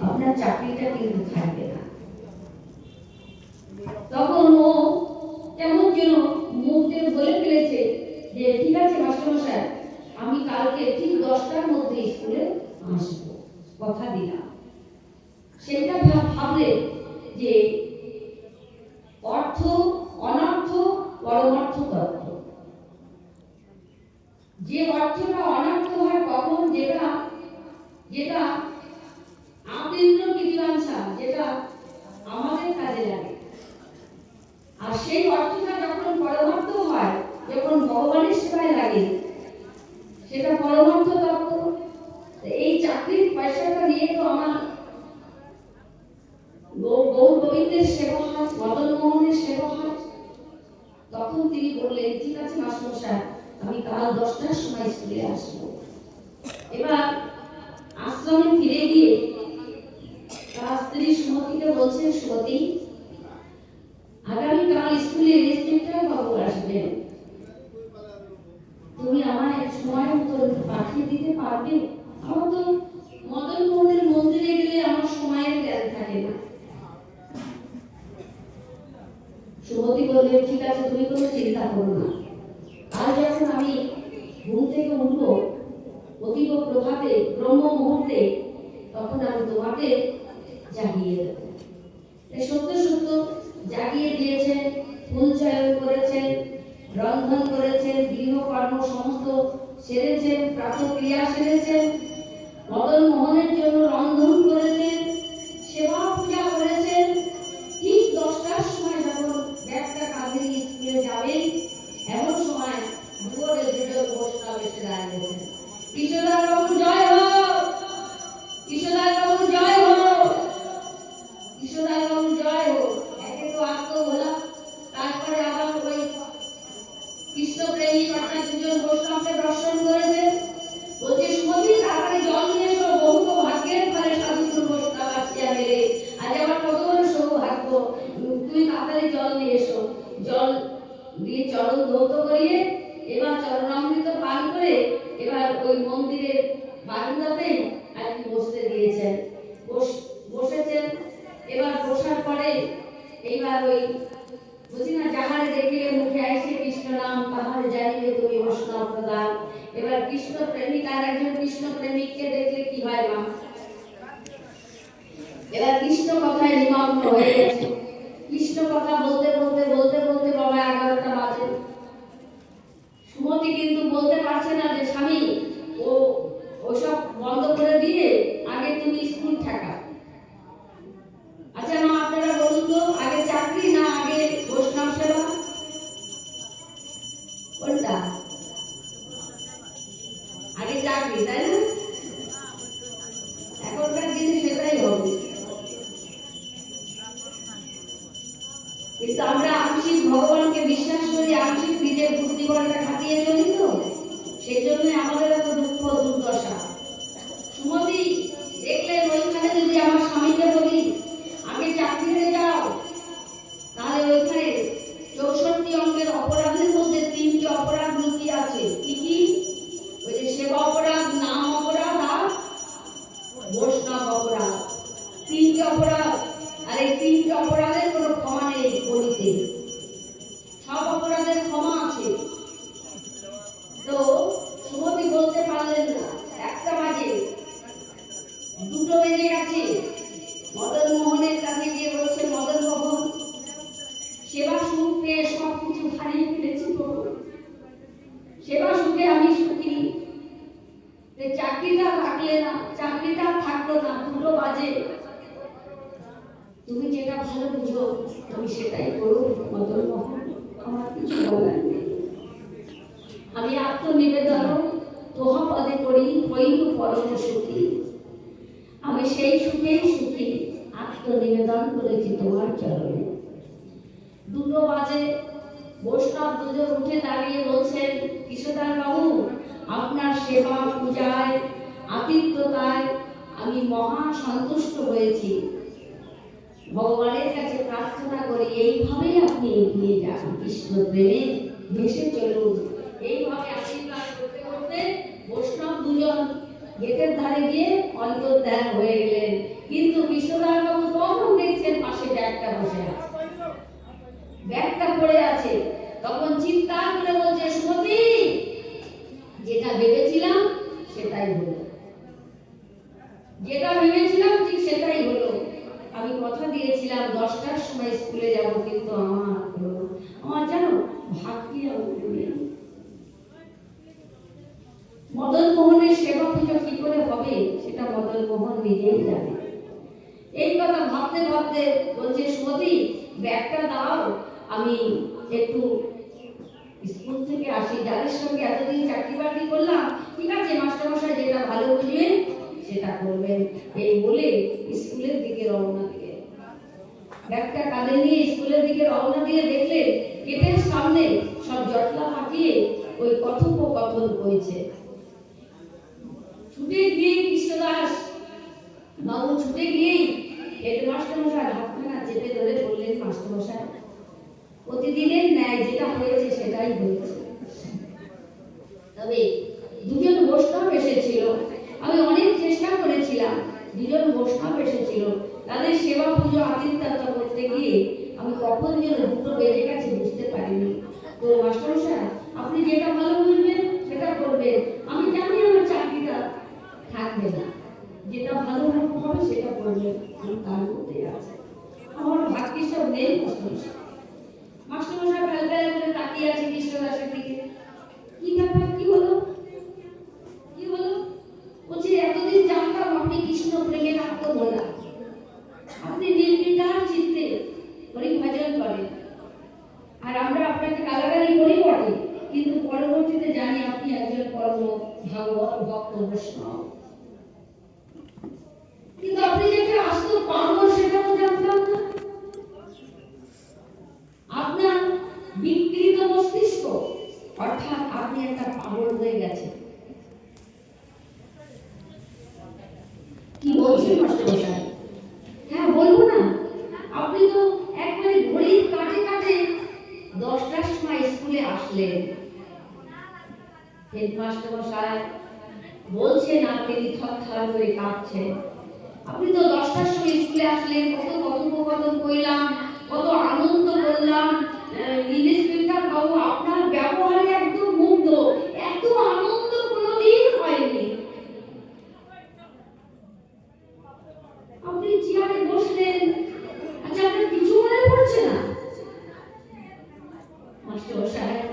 আপনার চাকরিটা কিন্তু থাকবে না। তখন ও কেমন যেন মুখে বলে ফেলেছে যে, ঠিক আছে মাস্টারমশাই, আমি কালকে ঠিক দশটার মধ্যে স্কুলে আসব। কথা দিলাম। সেটা ভাব- ভাবলে যে অর্থ অনর্থ, পরমার্থ তত্ত্ব। যে অর্থটা অনর্থ হয় কখন যেটা যেটা আপিন্দ্র কৃতিবাঞ্ছা যেটা আমাদের কাজে লাগে। আর সেই অর্থটা যখন পরমার্থ হয়, যখন ভগবানের সেবায় লাগে, সেটা পরমার্থ তত্ত্ব এই চাকরির পয়সাটা নিয়ে তো আমার গৌর গোবিন্দের সেবা হয়, মদন সেবা হয়। তখন তিনি বললেন, ঠিক আছে মাস্টারমশাই, আমি কাল দশটার সময় স্কুলে আসব। এবার আশ্রমে ফিরে গিয়ে তার স্ত্রী সুমতিকে বলছেন, সুমতি, আগামীকাল স্কুলে রেজিস্ট্রার বাবু আসবেন। তুমি আমায় সময় মতো পাঠিয়ে দিতে পারবে? আমার তো মদন মোহনের মন্দিরে গেলে আমার সময়ের জ্ঞান থাকে না। সুমতি বললে, ঠিক আছে, তুমি কোনো চিন্তা করো না। আজ যখন আমি ঘুম থেকে উঠবো, অতীব প্রভাতে ব্রহ্ম মুহূর্তে তখন আমি তোমাকে জাগিয়ে দেব এই সত্য সত্য। জাগিয়ে দিয়েছেন, ফুল চয়ন করেছেন, রন্ধন করেছেন, গৃহকর্ম সমস্ত সেরেছেন, প্রাতক্রিয়া সেরেছেন মদন মোহনের জন্য রন্ধন করেছেন কিশোরদার জয় হোক। একে তো আত্ম বললাম তারপরে আবার ওই কৃষ্ণ অর্থাৎ দুজন বৈষ্ণবকে দর্শন করেছেন। বলছে, সুমতি তাড়াতাড়ি জল নিয়ে এসো। বহু ভাগ্যের ফলে সাধুগুরু বৈষ্ণব আসিয়া মেলে। আজ আমার কত বড় সৌভাগ্য। তুই তাড়াতাড়ি জল নিয়ে এসো। জল দিয়ে চরণ ধৌত করিয়ে এবার চরণামৃত পান করে এবার ওই মন্দিরের বারান্দাতে আর কি বসতে দিয়েছেন। বস- এবার বসার পরে এইবার ওই বুঝি না যাহারে দেখিলে মুখে আইসে কৃষ্ণ নাম, তাহার জানিলে তুমি বৈষ্ণব প্রদান এবার কৃষ্ণ প্রেমিক আর একজন কৃষ্ণ প্রেমিককে দেখলে কি হয় মা? এবার কৃষ্ণ কথায় নিমগ্ন হয়ে গেছে। কৃষ্ণ কথা বলতে বলতে বলতে বলতে বাবা এগারোটা বাজে সুমতি কিন্তু বলতে পারছে না যে স্বামী ও ওসব বন্ধ করে দিয়ে আগে তুমি স্কুল থাকা আচ্ছা মা আপনারা বলুন তো আগে চাকরি না আগে বৈষ্ণব সেবা কোনটা আগে চাকরি তাই না এখনকার দিনে সেটাই হবে কিন্তু আমরা আংশিক ভগবানকে বিশ্বাস করি আংশিক নিজের বুদ্ধিবলটা খাটিয়ে চলি তো? সেই জন্য আমাদের এত দুঃখ দুর্দশা। তুমি যেটা ভালো বুঝো, তুমি সেটাই করো মদন আমার কিছু বলার আমি আত্মনিবেদন তোহা পদে করি হইল পরম সুখী। আমি সেই সুখেই সুখী, আত্মনিবেদন করেছি তোমার চরণে? দুটো বাজে, বৈষ্ণব দুজন উঠে দাঁড়িয়ে বলছেন কিশোদার বাবু, আপনার সেবা পূজায়, আতিথ্যতায় আমি মহা সন্তুষ্ট হয়েছি। ভগবানের কাছে প্রার্থনা করি এইভাবেই আপনি এগিয়ে যান। কৃষ্ণ প্রেমে ভেসে চলুন। এইভাবে আশীর্বাদ করতে করতে বৈষ্ণব দুজন গেটের ধারে গিয়ে অন্তর্ধ্যান হয়ে গেলেন। কিন্তু কৃষ্ণদাস বাবু তখন দেখছেন পাশে ব্যাগটা বসে আছে। ব্যাগটা পড়ে আছে। তখন চিন্তা করে বলছে, সুমতি, যেটা ভেবেছিলাম সেটাই হলো। যেটা ভেবেছিলাম ঠিক সেটাই হলো আমি কথা দিয়েছিলাম, দশটার সময় স্কুলে যাব, কিন্তু আমার হলো। আমার জানো, ভাগ্যে আমি মদন মোহনের সেবা পুজো কি করে হবে, সেটা মদন মোহন নিজেই জানে। এই কথা ভাবতে ভাবতে বলছে, সুমতি, ব্যাগটা দাও, আমি একটু স্কুল থেকে আসি। যাদের সঙ্গে এতদিন চাকরি বাকরি করলাম, ঠিক আছে, মাস্টারমশাই যেটা ভালো বুঝবেন, সেটা করবেন। এই বলে স্কুলের দিকে রওনা ব্যাগটা কাঁধে নিয়ে স্কুলের দিকে রওনা দিয়ে দেখলে গেটের সামনে সব জটলা পাকিয়ে ওই কথোপকথন হয়েছে। ছুটে গিয়ে কৃষ্ণদাস, বাবু ছুটে গিয়েই হেডমাস্টার মশাই হাতখানা চেপে ধরে বললেন, মাস্টার মশাই, প্রতিদিনের ন্যায় যেটা হয়েছে সেটাই হয়েছে। তবে দুজন বৈষ্ণব এসেছিল। আমি অনেক চেষ্টা করেছিলাম। দুজন বৈষ্ণব এসেছিল। তাদের সেবা পুজো আতিথ্যতা করতে গিয়ে আমি কখন যেন দুটো বেজে গেছে বুঝতে পারিনি। তো মাস্টারমশাই, আপনি যেটা ভালো বুঝবেন সেটা করবেন। আমি জানি আমার চাকরিটা থাকবে না। যেটা ভালো হবে, সেটা করবেন। আমি তার মধ্যে আছে। আমার ভাগ্যে সব নেই, মাস্টারমশাই। মাস্টারমশাই ফেল ফেল করে তাকিয়ে আছে কৃষ্ণদাসের দিকে। কি ব্যাপার, কি হলো? কি হলো? বলছি, এতদিন জানতাম আপনি কৃষ্ণ প্রেমের আত্মবোধা আপনি নির্বিকার চিত্তে হরি ভজন করেন আর আমরা আপনাকে গালাগালি করি বটে কিন্তু পরবর্তীতে জানি আপনি একজন পরম ভাগবত ভক্ত বৈষ্ণব। কিন্তু আপনি যে একটা আস্ত পাগল, সেটাও জানতাম না। আপনার বিকৃত মস্তিষ্ক, অর্থাৎ আপনি একটা পাগল হয়ে গেছেন কি বলছেন মাস্টারমশাই হ্যাঁ বলব না আপনি তো একবারে ঘড়ির কাটে কাটে দশটার সময় স্কুলে আসলেন। হেডমাস্টার মশাই বলছেন, আপনি থরথর করে কাঁপছেন আপনি তো দশটার সময় স্কুলে আসলেন, কত কথোপকথন করলাম, কত আনন্দ করলাম। বাবু, আপনার ব্যবহারে একদম মুগ্ধ, এত আনন্দ কোনোদিন হয়নি। আপনি চেয়ারে বসলেন আচ্ছা আপনার কিছু মনে পড়ছে না মাস্টার সাহেব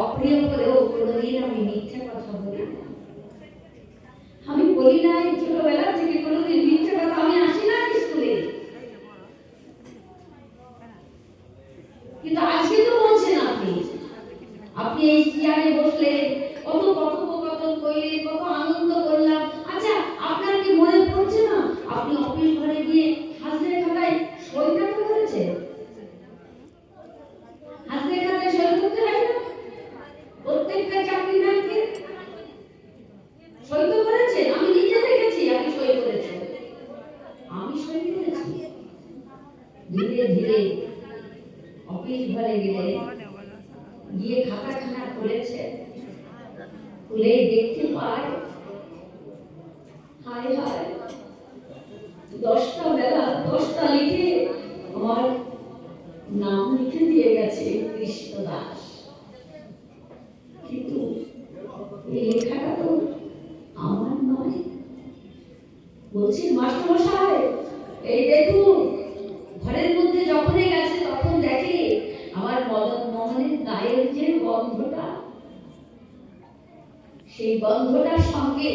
অপ্রিয় করেও আমি মিথ্যা কথা বলি। না আমি বলি নাই ছোটবেলা থেকে কোনোদিন মিথ্যা কথা আমি আসি না স্কুলে। কিন্তু আজকে তো বলছেন আপনি। আপনি এই চেয়ারে বসলে কত কথোপকথন করলেন কত আনন্দ করলাম। আচ্ছা আপনার কি মনে পড়ছে না? আপনি অফিস ঘরে গিয়ে হাসতে খাতায় সইটা তো করেছেন হাসতে খাতায় সই করতে হয় না প্রত্যেকটা চাকরি ব্যাংকে সই তো করেছেন আমি নিজে দেখেছি আপনি সই করেছেন আমি সই করেছি ধীরে ধীরে অফিস ঘরে গেলে গিয়ে খাতাখানা খুলেছে। খুলে দেখতে পায় হায় হায়, দশটা বেলা, দশটা লিখে আমার নাম লিখে দিয়ে গেছে কৃষ্ণ দাস। কিন্তু এই লেখাটা তো আমার নয়। বলছি, মাস্টারমশাই, এই দেখুন ঘরের মধ্যে যখনই গেছে তখন দেখে আমার মদন মোহনের গায়ের যে গন্ধটা সেই গন্ধটার সঙ্গে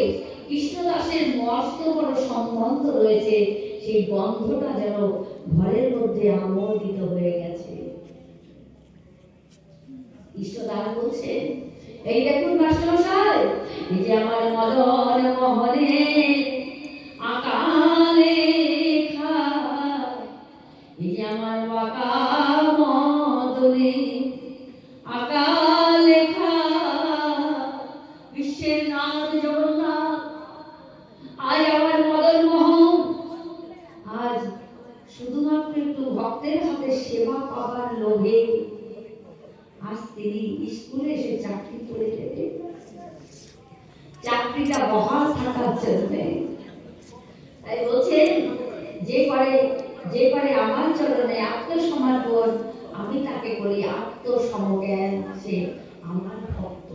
কৃষ্ণদাসের মস্ত বড় সম্বন্ধ রয়েছে, সেই গন্ধটা যেন ঘরের মধ্যে আমোদিত হয়ে গেছে। কৃষ্ণদাস বলছে, এই দেখুন মাস্টারমশাই, এই যে আমার মদন মোহনের আকালে এই যে আমার বাঁকা মদনে শুধুমাত্র একটু ভক্তের হাতে সেবা পাবার লোভে আজ তিনি স্কুলে এসে চাকরি করে দেবে চাকরিটা বহাল থাকার জন্য। তাই বলছেন যে পারে যে পারে আমার চরণে আত্মসমর্পণ, আমি তাকে করি আত্মসমজ্ঞান সে আমার ভক্ত।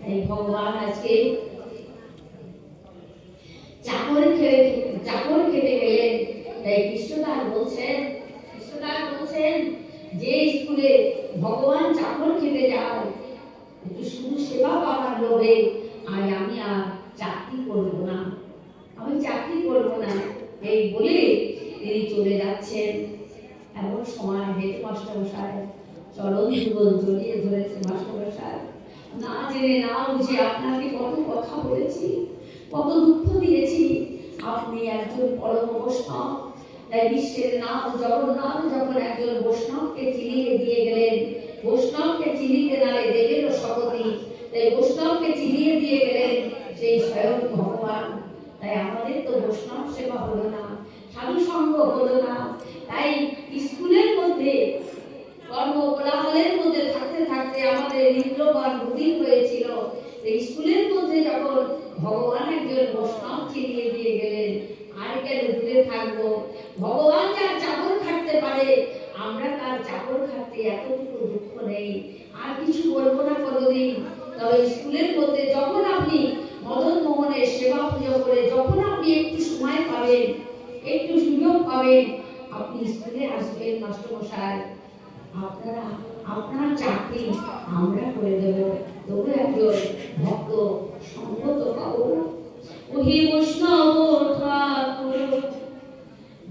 তাই ভগবান আজকে চাকর খেলে চাকর খেতে গেলেন। তাই কৃষ্ণদাস বলছেন কৃষ্ণদাস বলছেন যে স্কুলে ভগবান চাকর খেতে যায় একটু শুধু সেবা পাওয়ার লোভে, আর আমি আর চাকরি করব না। আমি চাকরি করব না। এই বলে তিনি চলে যাচ্ছেন। এমন সময় হেড মাস্টার মশাই চরণ যুগল জড়িয়ে ধরেছে মাস্টার মশাই না জেনে না বুঝে আপনাকে কত কথা বলেছি, কত দুঃখ দিয়েছি। আপনি একজন পরম বৈষ্ণব। তাই বিশ্বের নাম জগন্নাথ যখন একজন বৈষ্ণবকে চিনিয়ে দিয়ে গেলেন বৈষ্ণবকে চিনিতে নালে দেবেরও শপথি তাই বৈষ্ণবকে চিনিয়ে দিয়ে গেলেন সেই স্বয়ং ভগবান তাই আমাদের তো বৈষ্ণব সেবা হলো না সাধু সঙ্গ হলো না তাই স্কুলের মধ্যে কর্ম কোলাহলের মধ্যে থাকতে থাকতে আমাদের ইন্দ্রগণ রুদিন হয়েছিল এই স্কুলের মধ্যে যখন ভগবান একজন বৈষ্ণব চিনিয়ে দিয়ে গেলেন আর কেন দূরে থাকব ভগবান যার চাকর খাটতে পারে আমরা তার চাকর খাটতে এতটুকু দুঃখ নেই আর কিছু বলব না কোনোদিন তবে স্কুলের মধ্যে যখন আপনি মদন মোহনের সেবা পুজো করে যখন আপনি একটু সময় পাবেন, একটু সুযোগ পাবেন, আপনি স্কুলে আসবেন মাস্টারমশাই। আপনারা, আপনার চাকরি আমরা করে দেব। তবু একজন ভক্ত সঙ্গত পাবো ওহে বৈষ্ণব ঠাকুর,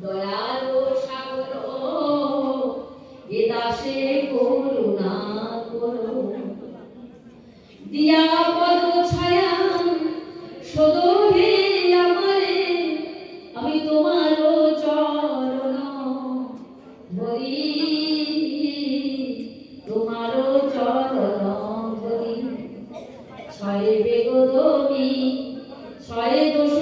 দয়াল